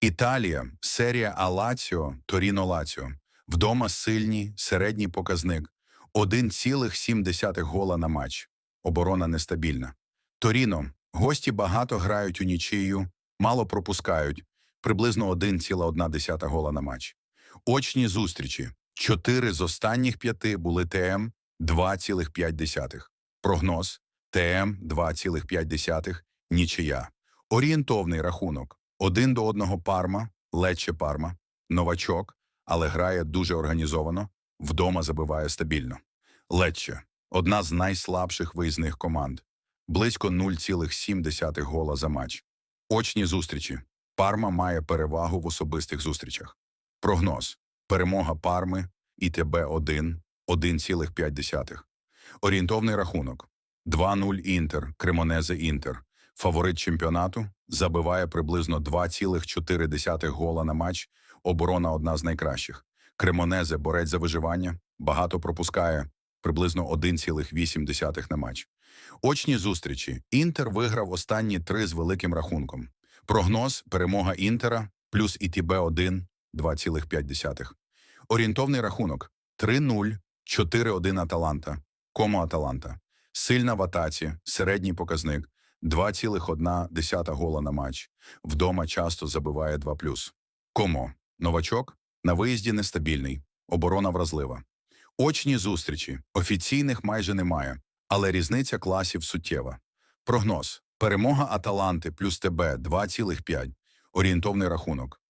Італія, серія А Лаціо, Торіно Лаціо. Вдома сильні, середній показник. 1,7 гола на матч. Оборона нестабільна. Торіно. Гості багато грають у нічию, мало пропускають. Приблизно 1,1 гола на матч. Очні зустрічі. Чотири з останніх п'яти були ТМ 2,5. Прогноз ТМ 2,5. Нічия. Орієнтовний рахунок. Один до одного парма, лече парма, новачок, але грає дуже організовано, вдома забиває стабільно. Лече – одна з найслабших виїзних команд. Близько 0,7 гола за матч. Очні зустрічі. Парма має перевагу в особистих зустрічах. Прогноз. Перемога Парми, ІТБ 1, 1,5. Орієнтовний рахунок. 2-0 Інтер, Кремонезе Інтер. Фаворит чемпіонату забиває приблизно 2,4 гола на матч. Оборона одна з найкращих. Кремонезе борець за виживання, багато пропускає приблизно 1,8 на матч. Очні зустрічі. Інтер виграв останні три з великим рахунком. Прогноз перемога Інтера плюс ІТБ 1 2,5. Орієнтовний рахунок 3-0, 4-1 Аталанта, Комо Аталанта. Сильна в атаці, середній показник 2,1 гола на матч. Вдома часто забиває 2+. Комо. Новачок. На виїзді нестабільний. Оборона вразлива. Очні зустрічі. Офіційних майже немає, але різниця класів суттєва. Прогноз. Перемога Аталанти плюс ТБ 2,5. Орієнтовний рахунок.